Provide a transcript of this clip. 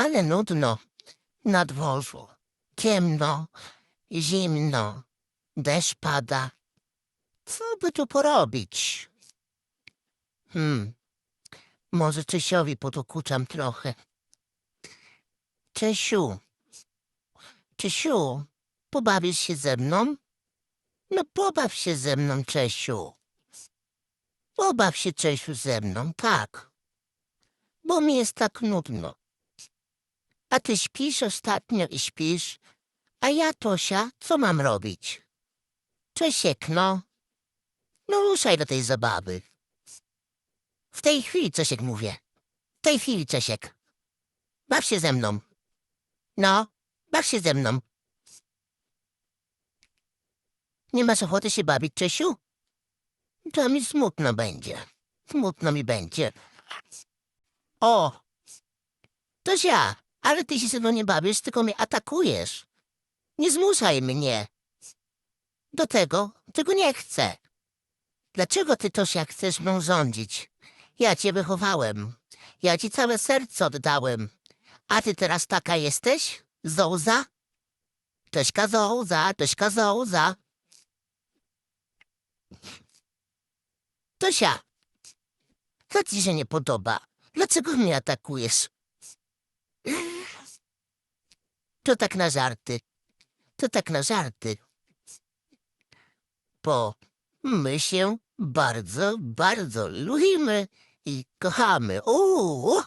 ale nudno na dworzu. Ciemno, zimno, deszcz pada. Co by tu porobić? Hmm, może Czesiowi podokuczam trochę. Czesiu, Czesiu, pobawisz się ze mną? No pobaw się ze mną, Czesiu. Pobaw się, Czesiu, ze mną, tak. Bo mi jest tak nudno. A ty śpisz ostatnio i śpisz, a ja, Tosia, co mam robić? Czesiek, no. Ruszaj do tej zabawy. W tej chwili, Czesiek, mówię. W tej chwili, Czesiek. Baw się ze mną. No, baw się ze mną. Nie masz ochoty się bawić, Czesiu? To mi smutno będzie. Smutno mi będzie. O! Toś ja, ale ty się ze mną nie bawisz, tylko mnie atakujesz. Nie zmuszaj mnie. Do tego, tego nie chcę. Dlaczego ty, Tosia, chcesz mną rządzić? Ja cię wychowałem. Ja ci całe serce oddałem. A ty teraz taka jesteś? Zołza? Tośka zołza, Tośka zołza. Tosia, co ci się nie podoba? Dlaczego mnie atakujesz? To tak na żarty. To tak na żarty. Bo my się bardzo, bardzo lubimy i kochamy. Uuu.